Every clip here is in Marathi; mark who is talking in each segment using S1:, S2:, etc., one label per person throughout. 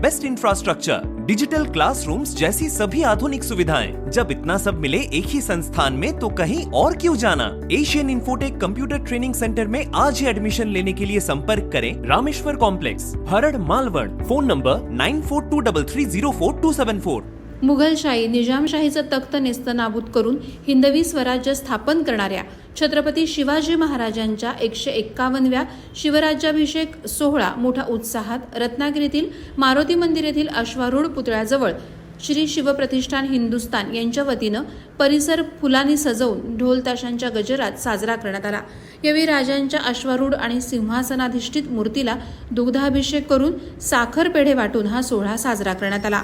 S1: best infrastructure, digital classrooms जैसी सभी आधुनिक सुविधाएँ। जब इतना सब मिले एक ही संस्थान में तो कहीं और क्यों जाना? Asian Infotech computer training centre में आज ही एडमिशन लेने के लिए संपर्क करें Rameshwar complex Harad Malwad phone number nine four two double three zero four two seven four
S2: मुघलशाही निजामशाहीचं तख्त नेस्तनाबूत करून हिंदवी स्वराज्य स्थापन करणाऱ्या छत्रपती शिवाजी महाराजांच्या एकशे एक्कावनव्या शिवराज्याभिषेक सोहळा मोठ्या उत्साहात रत्नागिरीतील मारुती मंदिर येथील अश्वारूढ पुतळ्याजवळ श्री शिवप्रतिष्ठान हिंदुस्तान यांच्या वतीनं परिसर फुलांनी सजवून ढोल ताशांच्या गजरात साजरा करण्यात आला. यावेळी राजांच्या अश्वारूढ आणि सिंहासनाधिष्ठित मूर्तीला दुग्धाभिषेक करून साखर पेढे वाटून हा सोहळा साजरा करण्यात आला.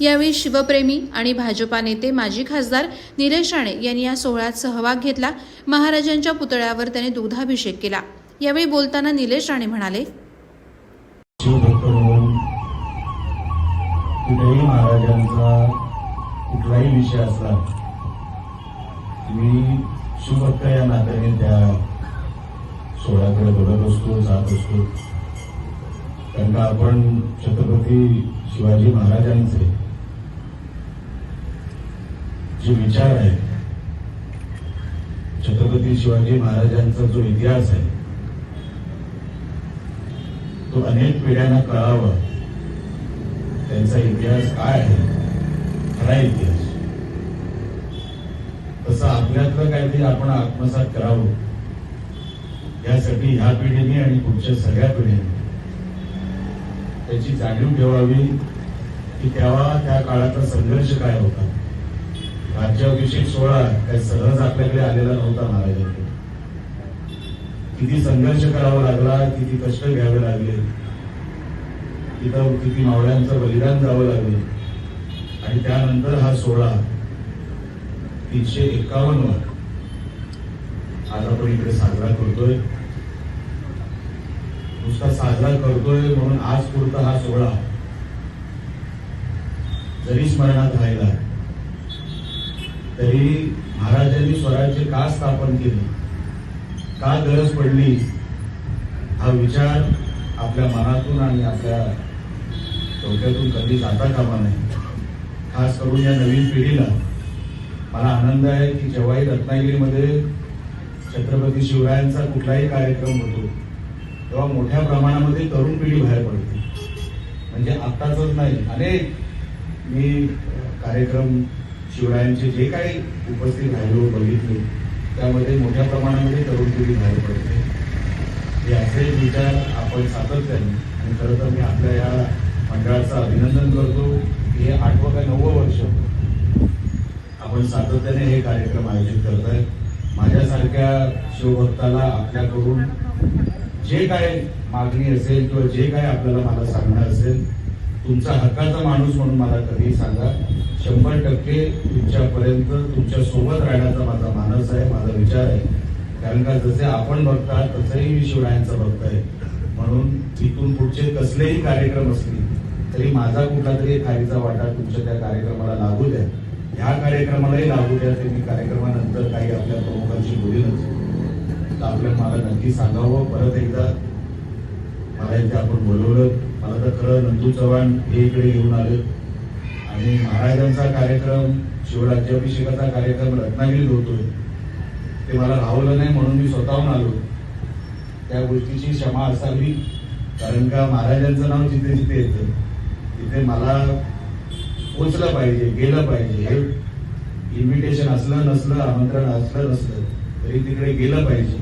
S2: यावेळी शिवप्रेमी आणि भाजपा नेते माजी खासदार निलेश राणे यांनी या सोहळ्यात सहभाग घेतला. महाराजांच्या पुतळ्यावर त्यांनी दुग्धाभिषेक केला. यावेळी बोलताना निलेश राणे म्हणाले
S3: कुठेही महाराजांचा कुठलाही विषय असला मी शिवभक्त या नात्याने त्या सोहळ्याकडे बघत असतो जात असतो त्यांना आपण छत्रपती शिवाजी महाराजांचे जे विचार आहेत छत्रपती शिवाजी महाराजांचा जो इतिहास आहे तो अनेक पिढ्यांना कळावा. त्यांचा इतिहास काय आहे? खरा इतिहास. तसं आपल्यातलं काहीतरी आपण आत्मसात करावं. यासाठी ह्या पिढीने आणि पुढच्या सगळ्या पिढीने त्याची जाणीव ठेवावी की तेव्हा त्या काळाचा संघर्ष काय होता. राज्याभिषेक सोहळा काय सहज आपल्याकडे आलेला नव्हता महाराजांकडे किती संघर्ष करावा लागला किती कष्ट घ्यावे लागले. तिथं किती मावळ्यांचं बलिदान द्यावं लागलं. आणि त्यानंतर हा सोहळा तीनशे एक्कावन्न आज आपण इकडे साजरा करतोय. नुसता साजरा करतोय म्हणून आज पुरता हा सोहळा जरी स्मरणात राहिला तरी महाराजांनी स्वराज्य का स्थापन केलं? का गरज पडली? हा विचार आपल्या मनातून आणि आपल्या डोक्यातून कधी जाता कामा नाही खास करून या नवीन पिढीला मला आनंद आहे की जेव्हाही रत्नागिरीमध्ये छत्रपती शिवरायांचा कुठलाही कार्यक्रम होतो तेव्हा मोठ्या प्रमाणामध्ये तरुण पिढी बाहेर पडते. म्हणजे आत्ताच नाही अनेक मी कार्यक्रम शिवरायांचे जे काही उपस्थित राहिलो बघितले त्यामध्ये मोठ्या प्रमाणामध्ये तरुण पिढी बाहेर पडते. हे असे विचार आपण सातत्याने आणि खरं तर मी आपल्या या मंडळाचं अभिनंदन करतो. हे आठवं का नववं वर्ष? आपण सातत्याने हे कार्यक्रम आयोजित करत आहे माझ्यासारख्या शिवभक्ताला आपल्याकडून जे काय मागणी असेल किंवा जे काय आपल्याला मला सांगणं असेल तुमचा हक्काचा माणूस म्हणून मला कधी सांगा. शंभर टक्के तुमच्यापर्यंत तुमच्यासोबत राहण्याचा माझा मानस आहे माझा विचार आहे. कारण का जसे आपण बघता तसंही मी शिवरायांचं बघताय म्हणून तिथून पुढचे कसलेही कार्यक्रम असतील तरी माझा कुठला तरी खारीचा वाटा तुमच्या त्या कार्यक्रमाला लागू द्या. ह्या कार्यक्रमालाही लागू द्या ते मी कार्यक्रमानंतर काही आपल्या प्रमुखांशी बोलेनच. तर मला नक्की सांगावं परत एकदा मला इथे आपण बोलवलं. मला तर खरं नंदू चव्हाण हे इकडे येऊन आले. आणि महाराजांचा कार्यक्रम शिवराज्याभिषेकाचा कार्यक्रम रत्नागिरीत होतोय. ते मला राहवलं नाही म्हणून मी स्वतःहून आलो. त्या गोष्टीची क्षमा असावी कारण का महाराजांचं नाव जिथे जिथे येतं तिथे मला पोचलं पाहिजे गेलं पाहिजे. हे इन्व्हिटेशन असलं नसलं आमंत्रण असलं नसलं तरी तिकडे गेलं पाहिजे.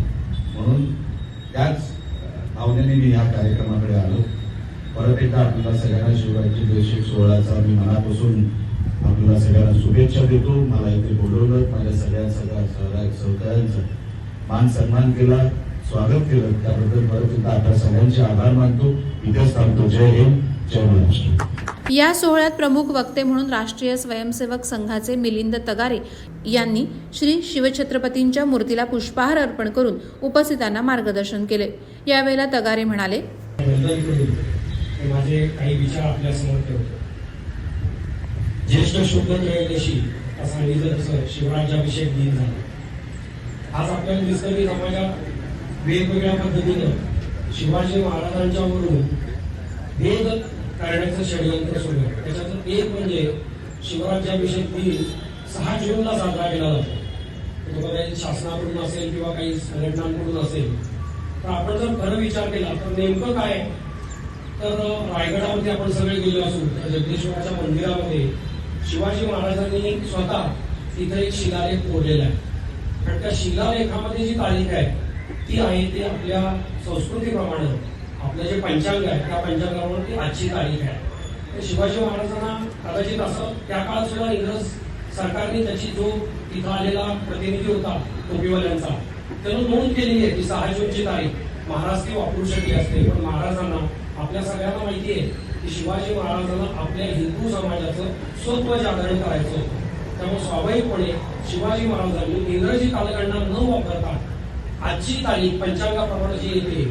S3: म्हणून त्याच भावनेने मी या कार्यक्रमाकडे आलो. परत एकदा आपल्याला सगळ्यांना शिवराज्याभिषेक सोहळ्याचा मी मनापासून आपल्याला सगळ्यांना शुभेच्छा देतो. मला इथे बोलवलं माझ्या सगळ्या सगळ्या सहकार्य सहकाऱ्यांचा मान सन्मान केला स्वागत केलं. त्याबद्दल परत एकदा आपल्या सगळ्यांचे आभार मानतो. इथेच थांबतो. जय हिंद जय महाराष्ट्र.
S2: या सोहळ्यात प्रमुख वक्ते म्हणून राष्ट्रीय स्वयंसेवक संघाचे मिलिंद तगारे यांनी श्री शिवछत्रपतींच्या मूर्तीला पुष्पहार अर्पण करून उपस्थितांना मार्गदर्शन केले. यावेळेला तगारे म्हणाले
S4: माझे काही विचार आपल्यासमोर ठेवतो. ज्येष्ठ शुद्ध त्रयोदशी असं सांगितलं तसं शिवराज्याभिषेक दिन झाला. आज आपल्याला दिसतं की समाजात वेगवेगळ्या पद्धतीनं शिवाजी महाराजांच्या वरून भेद षडयंत्र सुरू आहे. त्याच्यातून एक म्हणजे शिवराज्याभिषेक दिन सहा जूनला साजरा केला जातो. तो कदाचित शासनाकडून असेल किंवा काही संघटनांकडून असेल. तर आपण जर खरं विचार केला तर नेमकं काय? तर रायगडामध्ये आपण सगळे गेलो असू तर जगदीश्वराच्या मंदिरामध्ये शिवाजी महाराजांनी स्वतः तिथे एक शिलालेख कोरलेला आहे. आणि त्या शिलालेखामध्ये जी तारीख आहे ती आहे ती आपल्या संस्कृतीप्रमाणे. आपलं जे पंचांग आहे त्या पंचांगावरती आजची तारीख आहे. शिवाजी महाराजांना कदाचित असं त्या काळात सुद्धा इंग्रज सरकारने त्याची जो तिथं आलेला प्रतिनिधी होता टोपीवाल्यांचा त्यानं नोंद केली आहे की सहा जूनची तारीख महाराज ती वापरू शकली असते. पण महाराजांना आपल्या सगळ्यांना माहिती आहे की शिवाजी महाराजांना आपल्या हिंदू समाजाचं स्वत्व जागरण करायचं होतं. त्यामुळे स्वाभाविकपणे शिवाजी महाराजांनी इंग्रजी कालगणना न वापरता आजची तारीख पंचांगाप्रमाणे जी येते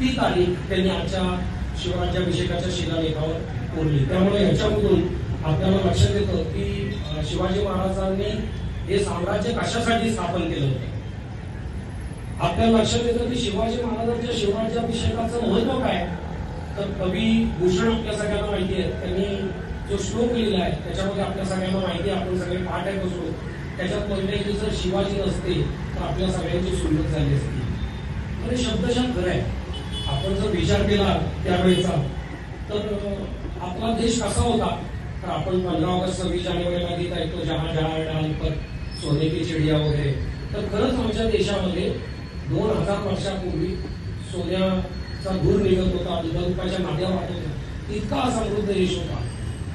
S4: ती तारीख त्यांनी आजच्या शिवराज्याभिषेकाच्या शिलालेखावर कोरली त्यामुळे याच्यामधून आपल्याला लक्षात येतं की शिवाजी महाराजांनी हे साम्राज्य कशासाठी स्थापन केलं होतं? आपल्याला लक्षात येतं की शिवाजी महाराजांच्या शिवराज्याभिषेकाचं महत्त्व काय? तर कवी भूषण आपल्या सगळ्यांना माहिती आहे त्यांनी जो श्लोक लिहिला आहे त्याच्यामध्ये आपल्या सगळ्यांना माहिती आहे. आपण सगळे पाठ आहे बसलो त्याच्यात म्हणले की जर शिवाजी नसते तर आपल्या सगळ्यांची सुरुवात झाली असती. आणि शब्दशः खरं आहे. आपण जर विचार केला त्यावेळेचा तर आपला देश कसा होता? तर आपण पंधरा ऑगस्ट सव्वीस जानेवारीला गीत ऐकतो जहा जहा डाल पर सोने की चिडिया वगैरे. तर खरंच आमच्या देशामध्ये दोन हजार वर्षापूर्वी सोन्याचा धूर निघत होता दुधाच्या नाद्या वाटत होत्या. इतका समृद्ध देश होता.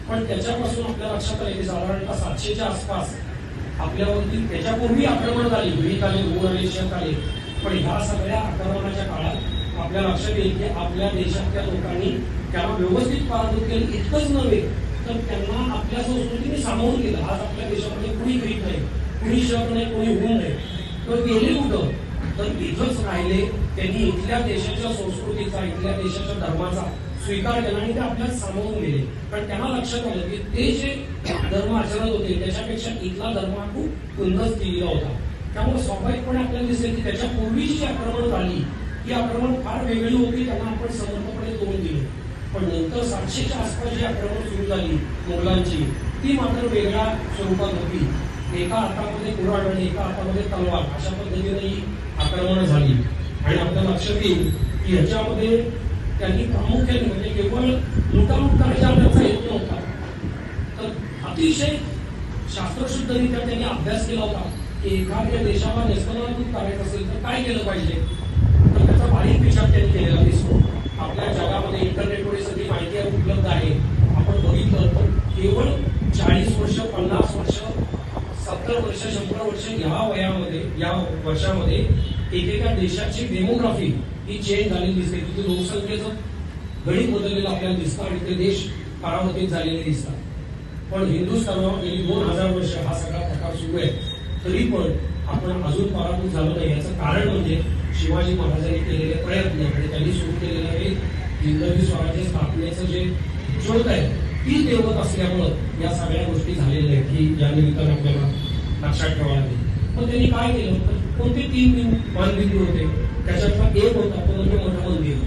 S4: पण त्याच्यापासून आपल्या लक्षात आले की साधारणतः सातशेच्या आसपास आपल्यावरती त्याच्यापूर्वी आक्रमण झाली ग्रीक आले रोम आले शक आले पण ह्या सगळ्या आक्रमणाच्या काळात आपल्या लक्षात येईल की आपल्या देशातल्या लोकांनी त्यांना व्यवस्थित पराभूत केलं. इतकंच नव्हे तर त्यांना आपल्या संस्कृतीने सामावून गेलं आज आपल्या देशामध्ये कुणी ग्रीक नाही कुणी शक नाही कोणी होऊन नाही. तर गेले कुठं? तर इथंच राहिले. त्यांनी इथल्या देशाच्या संस्कृतीचा इथल्या देशाच्या धर्माचा स्वीकार केला आणि ते आपल्याला सामावून गेले. पण त्यांना लक्षात आलं की ते जे धर्म आचरत होते त्याच्यापेक्षा इथला धर्म हा खूप उन्नत केलेला होता. त्यामुळे स्वाभाविकपणे आपल्याला दिसेल की त्याच्या पूर्वीची जी आक्रमण झाली. ही आक्रमण फार वेगळी होती त्यांना आपण समर्थपणे तोंड दिलं. पण नंतर सातशेच्या आसपास जी आक्रमण सुरू झाली मुघलांची ती मात्र वेगळ्या स्वरूपात होती. एका हातामध्ये कुराड आणि एका हातामध्ये तलवार अशा पद्धतीने ही आक्रमण झाली. आणि आपल्या लक्षात येईल की ह्याच्यामध्ये त्यांनी प्रामुख्याने म्हणजे केवळ लुटालूट करायचा त्यांचा येत नव्हता तर अतिशय शास्त्रशुद्धरित्या त्यांनी अभ्यास केला होता की एखाद्या देशाला नेस्तनाबूत करायचं असेल तर काय केलं पाहिजे तर त्याचा बारीक विचार त्यांनी केलेला दिसतो आपल्या जगामध्ये इंटरनेटवर ही सगळी माहिती आहे, उपलब्ध आहे आपण बघितलं तर केवळ चाळीस वर्ष पन्नास वर्ष सत्तर वर्ष शंभर वर्ष या वयामध्ये या वर्षामध्ये एकेका देशाची डेमोग्राफी ही चेंज झालेली दिसते. तिथे लोकसंख्येचं गणित बदललेलं आपल्याला दिसतं आणि ते देश परावर्तित झालेले दिसतात. पण हिंदुस्थानावर गेली दोन हजार वर्ष हा सगळा प्रकार सुरू आहे. तरी पण आपण अजून पराभूत झालो नाही. याचं कारण म्हणजे शिवाजी महाराजांनी केलेले प्रयत्न आणि त्यांनी सुरू केलेलं हे हिंदवी स्वराज्य स्थापनेचं जे ज्योत आहे ती देवत असल्यामुळं या सगळ्या गोष्टी झालेल्या आहेत की या निमित्तानं आपल्याला लक्षात ठेवावं लागेल पण त्यांनी काय केलं? तर कोणते तीन मानबिंदू होते? त्याच्यातला एक होता तो म्हणजे मठ मंदिर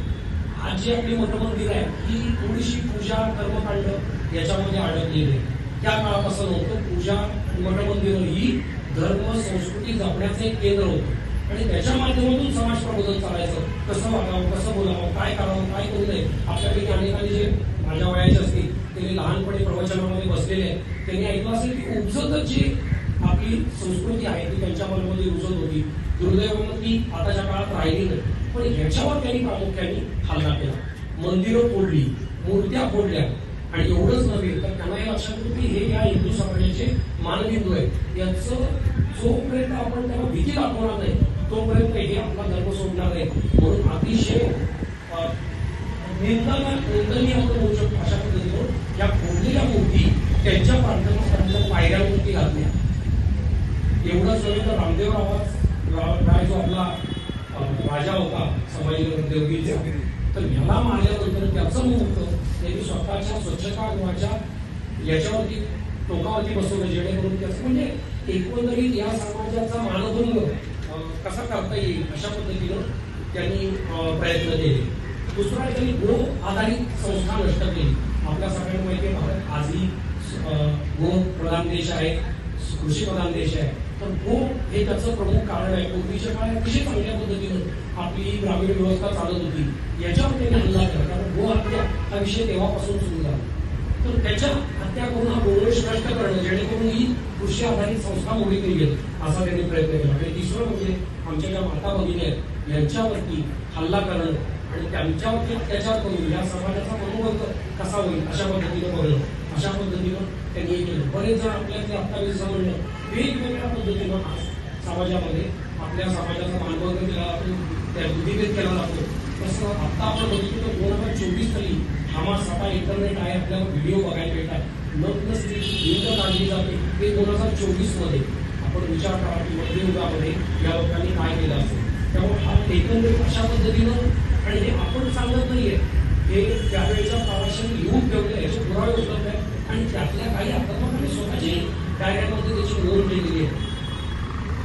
S4: आज जी आपली मठ मंदिर आहे ही थोडीशी पूजा कर्मकांड याच्यामध्ये अडकलेली आहे. त्या काळापासून नव्हतं पूजा मठ मंदिर ही धर्म संस्कृती जपण्याचं एक केंद्र होतं. आणि त्याच्या माध्यमातून समाज प्रबोधन चालायचं. कसं वागावं कसं बोलावं काय करावं काय करू नये आपल्यापैकी अनेकांनी जे माझ्या वयाचे असतील त्यांनी लहानपणी प्रवचनामध्ये बसलेले आहेत त्यांनी ऐकलं असेल की उपजतच जी आपली संस्कृती आहे ती त्यांच्या मनामध्ये रुजत होती. दुर्दैवानं ती आताच्या काळात राहिली नाही. पण ह्याच्यावर त्यांनी प्रामुख्याने हल्ला केला. मंदिरं फोडली मूर्त्या फोडल्या. आणि एवढंच नव्हे तर त्यांना हे लक्षात येतं की हे या हिंदू समाजाचे मानबिंदू आहेत. याचं जोपर्यंत आपण त्यांना भीती दाखवणार नाही तोपर्यंत हे आपला धर्म सोडणार नाही. म्हणून अतिशय अं, निंदनीय आपण होऊ शकतो अशा पद्धतीनं. या फोडलेल्या मूर्ती त्यांच्या प्रार्थनास्थळाच्या पायऱ्यावरती घातल्या. एवढंच नव्हे तर रामदेवरावाच रा- राय जो आपला राजा होता संभाजीनगर तर याला मारल्यानंतर त्याचं मुहूर्त त्यांनी स्वतःच्या स्वच्छता गृहाच्या याच्यावरती टोकावरती बसवलं जेणेकरून त्याचं म्हणजे एकंदरीत या समाजाचा मानभंग कसा करता येईल अशा पद्धतीनं त्यांनी प्रयत्न केले. दुसरा त्यांनी गो आधारित संस्था नष्ट केली. आपल्या सगळ्यांना माहिती आहे भारत आजही गो प्रधान देश आहे कृषी प्रधान देश आहे. तर गो हे त्याचं प्रमुख कारण आहे. पूर्वीच्या काळात अतिशय चांगल्या पद्धतीनं आपली ग्रामीण व्यवस्था चालत होती. याच्यामध्ये हल्ला केला कारण गो हत्या हा विषय तेव्हापासून सुरू झाला. तर त्याच्या हत्या करून हा गोवंश नष्ट करणं जेणेकरून ही कृषी आधारित संस्था मोठी केली असा त्यांनी प्रयत्न केला. आणि तिसरं म्हणजे आमच्या ज्या माता भगिनी आहेत यांच्यावरती हल्ला करणं आणि त्यांच्यावरती अत्याचार करून या समाजाचा मनोबल कसा होईल अशा पद्धतीनं बघणं. अशा पद्धतीनं त्यांनी हे केलं. बरेच जण आपल्यातले आत्ता मी म्हणलं वेगवेगळ्या पद्धतीनं आज समाजामध्ये आपल्या समाजाचा मानभंग केला जातो त्या बुद्धिभेद केला जातो तसं आत्ता आपण बघितलं तर दोन हजार चोवीस साली हामास आता इंटरनेट आहे आपल्याला व्हिडिओ बघायला मिळतात. लग्न स्त्रीची लिंग काढली जाते ते दोन हजार चोवीसमध्ये आपण विचार करा की मध्ययुगामध्ये या लोकांनी काय केलं असेल. त्यामुळे हा एकंदरीत अशा पद्धतीनं आणि हे आपण सांगत नाहीये हे त्यावेळेच्या प्रवाशांनी लिहून ठेवले याचे पुरावे उपलब्ध आहेत आणि त्यातल्या काही अध्यापकांनी स्वतःची कार्यामध्ये त्याची नोंद केलेली आहे.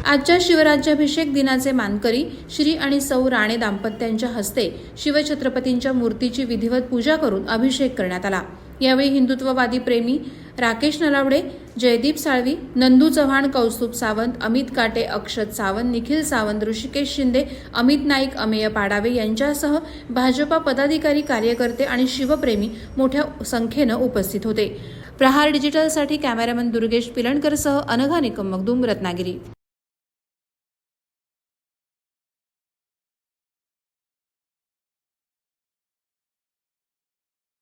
S2: आजच्या शिवराज्याभिषेक दिनाचे मानकरी श्री आणि सौ राणे दाम्पत्यांच्या हस्ते शिवछत्रपतींच्या मूर्तीची विधिवत पूजा करून अभिषेक करण्यात आला. यावेळी हिंदुत्ववादी प्रेमी राकेश नलावडे जयदीप साळवी नंदू चव्हाण कौस्तुभ सावंत अमित काटे अक्षत सावंत निखिल सावंत ऋषिकेश शिंदे अमित नाईक अमेय पाडावे यांच्यासह भाजपा पदाधिकारी कार्यकर्ते आणि शिवप्रेमी मोठ्या संख्येनं उपस्थित होते. प्रहार डिजिटलसाठी कॅमेरामन दुर्गेश पिलणकरसह अनघा निकम मगदूम रत्नागिरी.